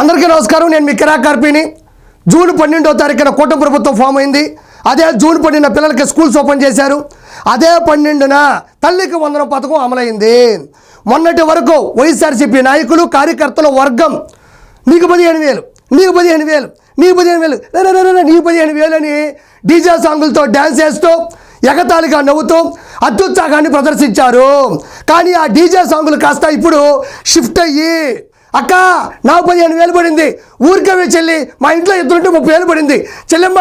అందరికీ నమస్కారం. నేను మీ కిరా కార్పిని. జూన్ పన్నెండో తారీఖున కూటమి ప్రభుత్వం ఫామ్ అయింది. అదే జూన్ పన్నెండున పిల్లలకి స్కూల్స్ ఓపెన్ చేశారు. అదే పన్నెండున తల్లికి వందనం పథకం అమలైంది. మొన్నటి వరకు వైఎస్ఆర్సీపీ నాయకులు కార్యకర్తల వర్గం నీకు పదిహేను వేలు నీకు పదిహేను వేలు నీకు పదిహేను వేలు నీకు పదిహేను వేలు అని డీజే సాంగులతో డ్యాన్స్ చేస్తూ ఎగతాళిగా నవ్వుతూ అత్యుత్సాహాన్ని ప్రదర్శించారు. కానీ ఆ డీజే సాంగులు కాస్త ఇప్పుడు షిఫ్ట్ అయ్యి అక్క నాకు పదిహేను వేలు పడింది. ఊరికే చెల్లి మా ఇంట్లో ఇద్దరుంటే ముప్పై వేలు పడింది. చెల్లెమ్మ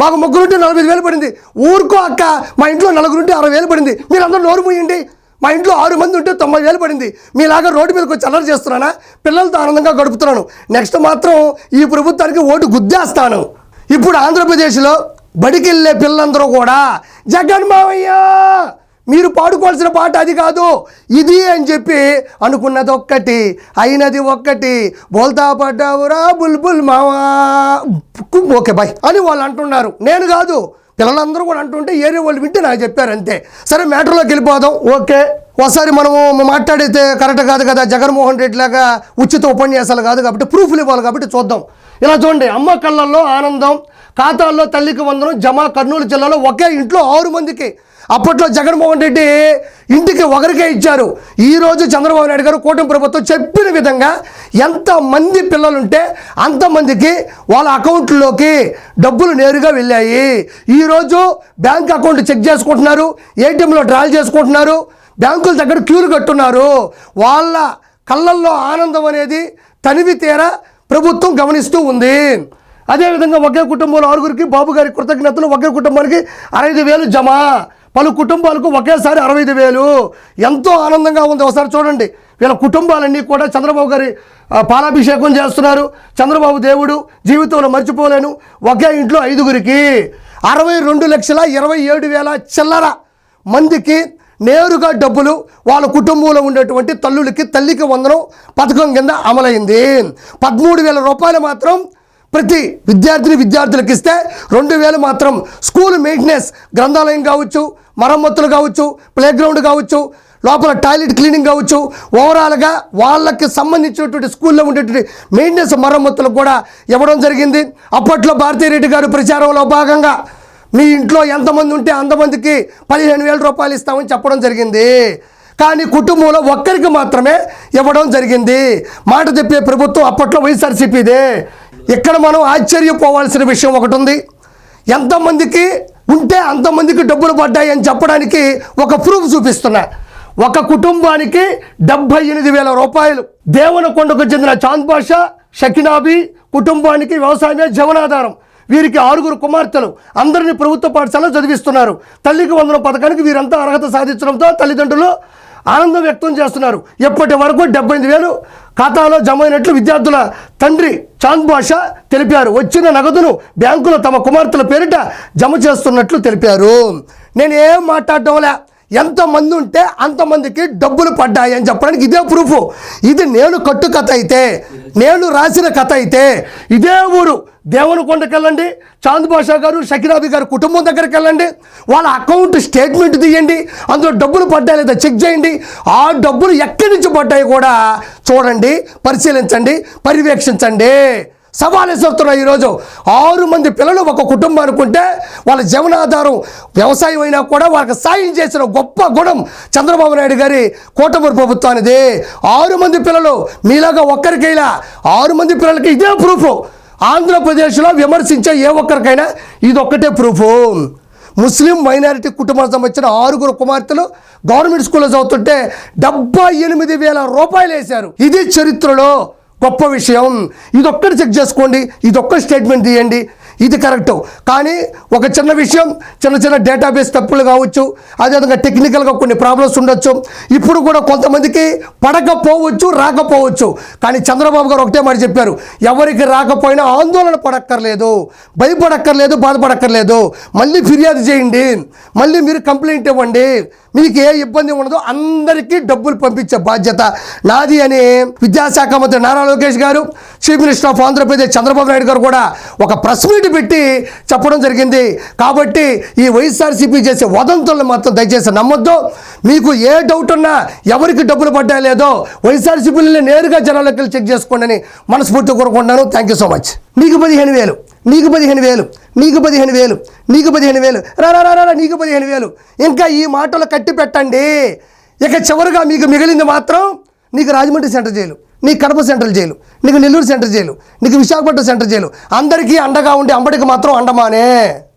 మాకు ముగ్గురుంటే నలభై వేలు పడింది. ఊరుకో అక్క మా ఇంట్లో నలుగురుంటే అరవై వేలు పడింది. మీరు అందరూ నోరు మూయండి. మా ఇంట్లో ఆరు మంది ఉంటే తొంభై వేలు పడింది. మీలాగా రోడ్డు మీదకి వచ్చి అల్లరి చేస్తున్నానా? పిల్లలతో ఆనందంగా గడుపుతున్నాను. నెక్స్ట్ మాత్రం ఈ ప్రభుత్వానికి ఓటు గుద్దేస్తాను. ఇప్పుడు ఆంధ్రప్రదేశ్లో బడికెళ్ళే పిల్లలందరూ కూడా జగన్ మావయ్య! మీరు పాడుకోవాల్సిన పాట అది కాదు. ఇది అని చెప్పి అనుకున్నది ఒక్కటి అయినది ఒక్కటి. బోల్తా పడ్డావురా బుల్బుల్ మావా. ఓకే బాయ్ అని వాళ్ళు అంటున్నారు. నేను కాదు పిల్లలందరూ కూడా అంటుంటే ఏరే వాళ్ళు వింటే నాకు చెప్పారు అంతే. సరే మ్యాటర్లోకి వెళ్ళిపోదాం. ఓకే ఒకసారి మనము మాట్లాడితే కరెక్ట్ కాదు కదా జగన్మోహన్ రెడ్డి లాగా ఉచిత ఉపన్యాసాలు కాదు కాబట్టి ప్రూఫ్లు ఇవ్వాలి కాబట్టి చూద్దాం. ఇలా చూడండి అమ్మ కళ్ళల్లో ఆనందం ఖాతాల్లో తల్లికి వందనం జమ కర్నూలు జిల్లాలో ఒకే ఇంట్లో ఆరు మందికి. అప్పట్లో జగన్మోహన్ రెడ్డి ఇంటికి ఒకరికే ఇచ్చారు. ఈరోజు చంద్రబాబు నాయుడు గారు కూటమి ప్రభుత్వం చెప్పిన విధంగా ఎంతమంది పిల్లలుంటే అంతమందికి వాళ్ళ అకౌంట్లోకి డబ్బులు నేరుగా వెళ్ళాయి. ఈరోజు బ్యాంక్ అకౌంట్ చెక్ చేసుకుంటున్నారు ఏటీఎంలో డ్రాల్ చేసుకుంటున్నారు బ్యాంకుల దగ్గర క్యూలు కట్టున్నారు. వాళ్ళ కళ్ళల్లో ఆనందం అనేది తనివి తీర ప్రభుత్వం గమనిస్తూ ఉంది. అదేవిధంగా ఒకే కుటుంబంలో ఆరుగురికి బాబు గారి కృతజ్ఞతలు ఒకే కుటుంబానికి అరవై వేలు జమ. పలు కుటుంబాలకు ఒకేసారి అరవై ఐదు వేలు. ఎంతో ఆనందంగా ఉంది. ఒకసారి చూడండి. వీళ్ళ కుటుంబాలన్నీ కూడా చంద్రబాబు గారి పాలాభిషేకం చేస్తున్నారు. చంద్రబాబు దేవుడు జీవితంలో మర్చిపోలేను. ఒకే ఇంట్లో ఐదుగురికి అరవై రెండు లక్షల ఇరవై ఏడు వేల చిల్లర మందికి నేరుగా డబ్బులు వాళ్ళ కుటుంబంలో ఉండేటువంటి తల్లులకి తల్లికి వందనం పథకం కింద అమలైంది. పదమూడు వేల రూపాయలు మాత్రం ప్రతి విద్యార్థిని విద్యార్థులకు ఇస్తే రెండు వేలు మాత్రం స్కూల్ మెయింటెనెన్స్ గ్రంథాలయం కావచ్చు మరమ్మతులు కావచ్చు ప్లేగ్రౌండ్ కావచ్చు లోపల టాయిలెట్ క్లీనింగ్ కావచ్చు ఓవరాల్గా వాళ్ళకి సంబంధించినటువంటి స్కూల్లో ఉండేటువంటి మెయింటెనెన్స్ మరమ్మతులకు కూడా ఇవ్వడం జరిగింది. అప్పట్లో భారతీరెడ్డి గారు ప్రచారంలో భాగంగా మీ ఇంట్లో ఎంతమంది ఉంటే అంతమందికి పదిహేను వేల రూపాయలు ఇస్తామని చెప్పడం జరిగింది. కానీ కుటుంబంలో ఒక్కరికి మాత్రమే ఇవ్వడం జరిగింది. మాట చెప్పే ప్రభుత్వం అప్పట్లో వైఎస్ఆర్సీపీదే. ఇక్కడ మనం ఆశ్చర్యపోవాల్సిన విషయం ఒకటి ఉంది ఎంతమందికి ఉంటే అంతమందికి డబ్బులు పడ్డాయి అని చెప్పడానికి ఒక ప్రూఫ్ చూపిస్తున్నా. ఒక కుటుంబానికి డెబ్బై ఎనిమిది వేల రూపాయలు. దేవనకొండకు చెందిన చాంద్ బాషా షకినాబీ కుటుంబానికి వ్యవసాయమే జీవనాధారం. వీరికి ఆరుగురు కుమార్తెలు. అందరినీ ప్రభుత్వ పాఠశాలలో చదివిస్తున్నారు. తల్లికి వందన పథకానికి వీరంతా అర్హత సాధించడంతో తల్లిదండ్రులు ఆనందం వ్యక్తం చేస్తున్నారు. ఎప్పటి వరకు డెబ్బై ఎనిమిది వేలు ఖాతాలో జమ అయినట్లు విద్యార్థుల తండ్రి చాంద్ బాషా తెలిపారు. వచ్చిన నగదును బ్యాంకులో తమ కుమార్తెల పేరిట జమ చేస్తున్నట్లు తెలిపారు. నేను ఏం మాట్లాడటంలే ఎంతమంది ఉంటే అంతమందికి డబ్బులు పడ్డాయి అని చెప్పడానికి ఇదే ప్రూఫ్. ఇది నేను కట్టు కథ అయితే నేను రాసిన కథ అయితే ఇదే ఊరు. దేవునికొండకి వెళ్ళండి చాంద్ బాషా గారు షకీరాబి గారు కుటుంబం దగ్గరికి వెళ్ళండి వాళ్ళ అకౌంట్ స్టేట్మెంట్ తీయండి అందులో డబ్బులు పడ్డాయి లేదా చెక్ చేయండి ఆ డబ్బులు ఎక్కడి నుంచి పడ్డాయి కూడా చూడండి పరిశీలించండి పర్యవేక్షించండి. సవాలు ఎదురుతున్నాయి ఈరోజు. ఆరు మంది పిల్లలు ఒక కుటుంబం అనుకుంటే వాళ్ళ జీవనాధారం వ్యవసాయం అయినా కూడా వాళ్ళకి సాయం చేసిన గొప్ప గుణం చంద్రబాబు నాయుడు గారి కూటమి ప్రభుత్వానిది. ఆరు మంది పిల్లలు మీలాగా ఒక్కరికైనా ఆరు మంది పిల్లలకి ఇదే ప్రూఫ్ ఆంధ్రప్రదేశ్లో విమర్శించే ఏ ఒక్కరికైనా ఇది ఒక్కటే ప్రూఫ్ ముస్లిం మైనారిటీ కుటుంబానికి సంబంధించిన ఆరుగురు కుమార్తెలు గవర్నమెంట్ స్కూల్లో చదువుతుంటే డెబ్బై ఎనిమిది వేల రూపాయలు వేశారు. ఇది చరిత్రలో. గొప్ప విషయం. ఇదొక్కటి చెక్ చేసుకోండి. ఇదొక్క స్టేట్మెంట్ తీయండి. ఇది కరెక్ట్ కానీ ఒక చిన్న విషయం చిన్న చిన్న డేటాబేస్ తప్పులు కావచ్చు అదేవిధంగా టెక్నికల్గా కొన్ని ప్రాబ్లమ్స్ ఉండొచ్చు. ఇప్పుడు కూడా కొంతమందికి పడకపోవచ్చు రాకపోవచ్చు. కానీ చంద్రబాబు గారు ఒకటే మాట చెప్పారు ఎవరికి రాకపోయినా ఆందోళన పడక్కర్లేదు భయపడక్కర్లేదు బాధపడక్కర్లేదు. మళ్ళీ ఫిర్యాదు చేయండి మళ్ళీ మీరు కంప్లైంట్ ఇవ్వండి. మీకు ఏ ఇబ్బంది ఉండదు అందరికీ డబ్బులు పంపించే బాధ్యత నాది అని విద్యాశాఖ మంత్రి Nara Lokesh garu chief minister of Andhra Pradesh Chandrababu Naidu garu కూడా ఒక ప్రెస్ మీట్ పెట్టి చెప్పడం జరిగింది. కాబట్టి ఈ వైఎస్ఆర్సీపీ చేసే వదంతులను మాత్రం దయచేసి నమ్మొద్దు. మీకు ఏ డౌట్ ఉన్నా ఎవరికి డబ్బులు పడ్డా లేదో వైఎస్ఆర్సీపీని నేరుగా జనాల్లోకి చెక్ చేసుకోండి అని మనస్ఫూర్తి కోరుకుంటున్నాను. థ్యాంక్ యూ సో మచ్ నీకు పదిహేను వేలు నీకు పదిహేను వేలు నీకు పదిహేను వేలు నీకు పదిహేను వేలు. రా రా రా, రా రా, నీకు పదిహేను వేలు. ఇంకా ఈ మాటలు కట్టి పెట్టండి ఇక చివరిగా మీకు మిగిలింది మాత్రం నీకు రాజమండ్రి సెంటర్ జైలు. నీకు కడప సెంట్రల్ జైలు నీకు నెల్లూరు సెంటర్ జైలు నీకు విశాఖపట్నం సెంటర్ జైలు అందరికీ అండగా ఉండి అంబడికి మాత్రం అండమానే.